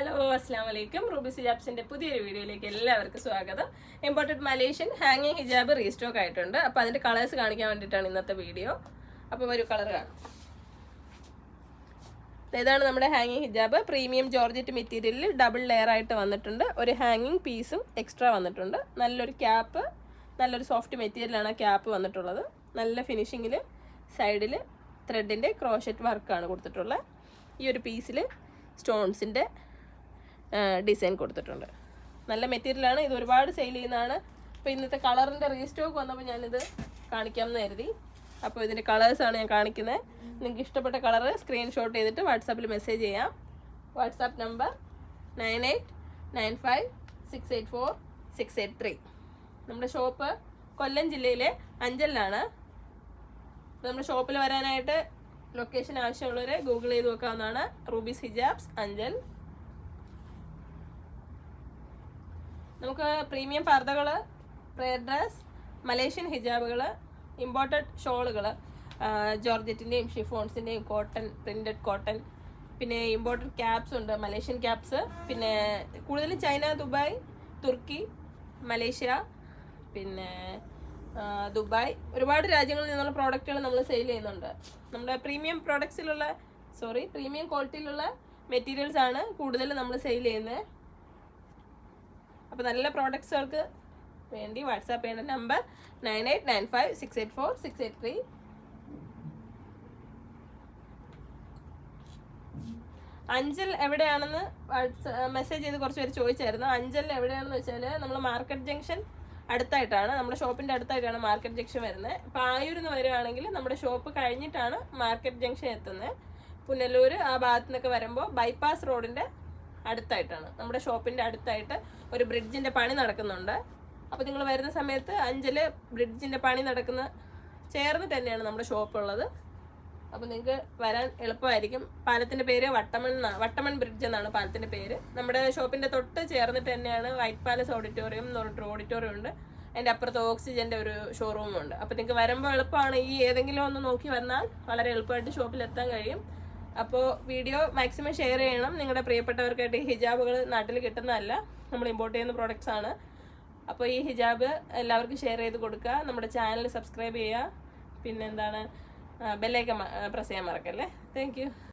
Hello അസ്സാം വലൈക്കും Ruby ഹിജാബ്സിന്റെ പുതിയൊരു വീഡിയോയിലേക്ക് എല്ലാവർക്കും സ്വാഗതം. ഇമ്പോർട്ടഡ് മലേഷ്യൻ ഹാങ്ങിങ് ഹിജാബ് റീസ്റ്റോക്ക് ആയിട്ടുണ്ട്. അപ്പോൾ അതിന്റെ കളേഴ്സ് കാണിക്കാൻ വേണ്ടിയിട്ടാണ് ഇന്നത്തെ വീഡിയോ. അപ്പോൾ ഒരു കളർ കാണാം. ഇതാണ് നമ്മുടെ ഹാങ്ങിങ് ഹിജാബ് പ്രീമിയം ജോർജറ്റ് മെറ്റീരിയലിൽ ഡബിൾ ലെയർ ആയിട്ട് വന്നിട്ടുണ്ട്. ഒരു ഹാങ്ങിങ് പീസും എക്സ്ട്രാ വന്നിട്ടുണ്ട്. നല്ലൊരു ക്യാപ്പ് നല്ലൊരു സോഫ്റ്റ് മെറ്റീരിയലാണ് ക്യാപ്പ് വന്നിട്ടുള്ളത്. നല്ല ഫിനിഷിങ്ങിൽ സൈഡിൽ ത്രെഡിന്റെ ക്രോഷറ്റ് വർക്കാണ് കൊടുത്തിട്ടുള്ളത്. ഈ ഒരു പീസിൽ സ്റ്റോൺസിന്റെ ഡിസൈൻ കൊടുത്തിട്ടുണ്ട്. നല്ല മെറ്റീരിയലാണ് ഇത് ഒരുപാട് സെയിൽ ചെയ്യുന്നതാണ്. അപ്പോൾ ഇന്നത്തെ കളറിന്റെ റീസ്റ്റോക്ക് വന്നപ്പോൾ ഞാനിത് കാണിക്കാമെന്ന് കരുതി. അപ്പോൾ ഇതിന്റെ കളേഴ്സാണ് ഞാൻ കാണിക്കുന്നത് നിങ്ങൾക്ക് ഇഷ്ടപ്പെട്ട കളറ് സ്ക്രീൻഷോട്ട് ചെയ്തിട്ട് വാട്സാപ്പിൽ മെസ്സേജ് ചെയ്യാം. WhatsApp number nine eight nine five six eight four six eight three നമ്മുടെ ഷോപ്പ് കൊല്ലം ജില്ലയിലെ അഞ്ചലിലാണ്. നമ്മുടെ ഷോപ്പിൽ വരാനായിട്ട് ലൊക്കേഷൻ ആവശ്യമുള്ളവർ ഗൂഗിൾ ചെയ്ത് നോക്കാവുന്നതാണ്. Rubies hijabs Anchal. നമുക്ക് പ്രീമിയം പർദ്ദകൾ പ്രയർ ഡ്രസ് മലേഷ്യൻ ഹിജാബുകൾ ഇമ്പോർട്ടഡ് ഷോളുകൾ ജോർജറ്റിന്റെയും ഷിഫോൺസിന്റെയും കോട്ടൺ പ്രിന്റഡ് കോട്ടൺ പിന്നെ ഇമ്പോർട്ടഡ് ക്യാപ്സ് ഉണ്ട് മലേഷ്യൻ ക്യാപ്സ് പിന്നെ കൂടുതലും ചൈന ദുബായ് തുർക്കി മലേഷ്യ പിന്നെ ദുബായ് ഒരുപാട് രാജ്യങ്ങളിൽ നിന്നുള്ള പ്രോഡക്റ്റുകൾ നമ്മൾ സെയിൽ ചെയ്യുന്നുണ്ട്. നമ്മുടെ പ്രീമിയം പ്രോഡക്ട്സിലുള്ള സോറി പ്രീമിയം ക്വാളിറ്റിയിലുള്ള മെറ്റീരിയൽസ് ആണ് കൂടുതൽ നമ്മൾ സെയിൽ ചെയ്യുന്നത്. അപ്പോൾ നല്ല പ്രോഡക്ട്സുകൾക്ക് വേണ്ടി വാട്സാപ്പ് ചെയ്യേണ്ട number nine eight nine five six eight four six eight three. Anchal എവിടെയാണെന്ന് മെസ്സേജ് ചെയ്ത് കുറച്ച് പേര് ചോദിച്ചായിരുന്നു. അഞ്ചൽ എവിടെയാണെന്ന് വെച്ചാൽ നമ്മൾ മാർക്കറ്റ് ജംഗ്ഷൻ അടുത്തായിട്ടാണ് നമ്മുടെ ഷോപ്പിന്റെ അടുത്തായിട്ടാണ് മാർക്കറ്റ് ജംഗ്ഷൻ വരുന്നത് അപ്പോൾ ആയൂരിൽ നിന്ന് വരികയാണെങ്കിൽ നമ്മുടെ ഷോപ്പ് കഴിഞ്ഞിട്ടാണ് മാർക്കറ്റ് ജംഗ്ഷൻ എത്തുന്നത് പുനലൂർ ആ ഭാഗത്തു നിന്നൊക്കെ വരുമ്പോൾ ബൈപ്പാസ് റോഡിന്റെ അടുത്തായിട്ടാണ്. നമ്മുടെ ഷോപ്പിന്റെ അടുത്തായിട്ട് ഒരു ബ്രിഡ്ജിന്റെ പണി നടക്കുന്നുണ്ട്. അപ്പോൾ നിങ്ങൾ വരുന്ന സമയത്ത് അഞ്ചൽ ബ്രിഡ്ജിന്റെ പണി നടക്കുന്ന ചേർന്നിട്ട് തന്നെയാണ് നമ്മുടെ ഷോപ്പ് ഉള്ളത്. അപ്പോൾ നിങ്ങൾക്ക് വരാൻ എളുപ്പമായിരിക്കും. പാലത്തിന്റെ പേര് വട്ടമൺ വട്ടമൺ ബ്രിഡ്ജ് എന്നാണ് പാലത്തിന്റെ പേര്. നമ്മുടെ ഷോപ്പിന്റെ തൊട്ട് ചേർന്നിട്ട് തന്നെയാണ് വൈറ്റ് പാലസ് ഓഡിറ്റോറിയം എന്ന് പറഞ്ഞിട്ട് ഓഡിറ്റോറിയം ഉണ്ട്. അതിന്റെ അപ്പുറത്ത് ഓക്സിജന്റെ ഒരു ഷോറൂമും ഉണ്ട്. അപ്പോൾ നിങ്ങൾക്ക് വരുമ്പോൾ എളുപ്പമാണ് ഈ ഏതെങ്കിലും ഒന്ന് നോക്കി വന്നാൽ വളരെ എളുപ്പമായിട്ട് ഷോപ്പിൽ എത്താൻ കഴിയും. അപ്പോൾ വീഡിയോ മാക്സിമം ഷെയർ ചെയ്യണം. നിങ്ങളുടെ പ്രിയപ്പെട്ടവർക്കായിട്ട് ഈ ഹിജാബുകൾ നാട്ടിൽ കിട്ടുന്നതല്ല. നമ്മൾ ഇമ്പോർട്ട് ചെയ്യുന്ന പ്രോഡക്റ്റ്സ് ആണ്. അപ്പോൾ ഈ ഹിജാബ് എല്ലാവർക്കും ഷെയർ ചെയ്ത് കൊടുക്കുക. നമ്മുടെ ചാനൽ സബ്സ്ക്രൈബ് ചെയ്യുക. പിന്നെന്താണ് ബെല്ലൈക്കൻ പ്രസ് ചെയ്യാൻ മറക്കല്ലേ? താങ്ക്